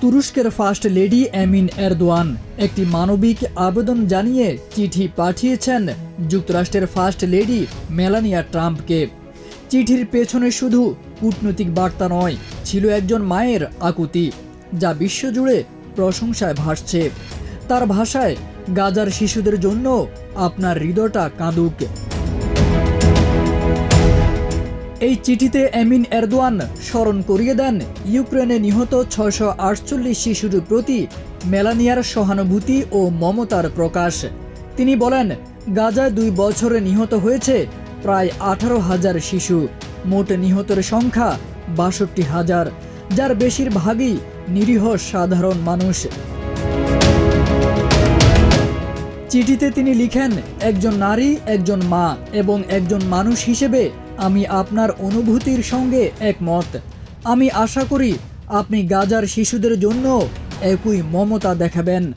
তুরস্কের first lady এমিন Erdogan একটি মানবিক আবেদন জানিয়ে চিঠি পাঠিয়েছেন যুক্তরাষ্ট্রের ফার্স্ট লেডি মেলানিয়া ট্রাম্পকে। চিঠির পেছনে শুধু কূটনৈতিক বার্তা নয়, ছিল একজন মায়ের আকুতি, যা বিশ্বজুড়ে প্রশংসায় ভাসছে। তার ভাষায়, গাজার শিশুদের জন্য আপনার হৃদয়টা কাঁদুক। এই চিঠিতে এমিন এরদোয়ান স্মরণ করিয়ে দেন, ইউক্রেনে নিহত ছয়শো আটচল্লিশ শিশুর প্রতি মেলানিয়ার সহানুভূতি ও মমতার প্রকাশ। তিনি বলেন, গাজায় দুই বছরে নিহত হয়েছে প্রায় আঠারো হাজার শিশু, মোট নিহতের সংখ্যা বাষট্টি হাজার, যার বেশিরভাগই নিরীহ সাধারণ মানুষ। চিঠিতে তিনি লিখেন, একজন নারী, একজন মা এবং একজন মানুষ হিসেবে আমি আপনার অনুভূতির সঙ্গে একমত। আমি আশা করি আপনি গাজার শিশুদের জন্য একই মমতা দেখাবেন।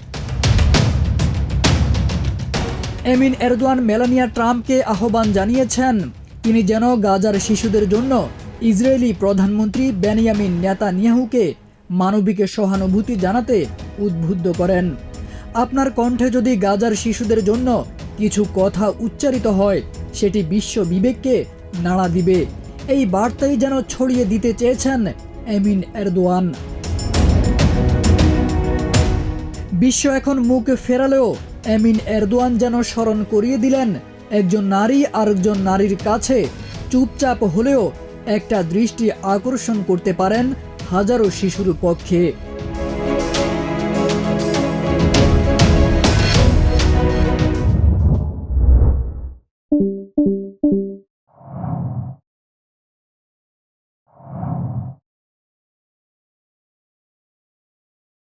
এমিন এরদোয়ান মেলানিয়া ট্রাম্পকে আহ্বান জানিয়েছেন, তিনি যেন গাজার শিশুদের জন্য ইসরায়েলি প্রধানমন্ত্রী বেনিয়ামিন নেতা নেতানিয়াহুকে মানবিক সহানুভূতি জানাতে উদ্বুদ্ধ করেন। আপনার কণ্ঠে যদি গাজার শিশুদের জন্য কিছু কথা উচ্চারিত হয়, সেটি বিশ্ব বিবেককে নাড়া দিবে। এই বার্তাই যেন ছড়িয়ে দিতে চেয়েছেন এমিন এরদোয়ান। বিশ্ব এখন মুখ ফেরালেও এমিন এরদোয়ান যেন স্মরণ করিয়ে দিলেন, একজন নারী আরেকজন নারীর কাছে চুপচাপ হলেও একটা দৃষ্টি আকর্ষণ করতে পারেন হাজারো শিশুর পক্ষে।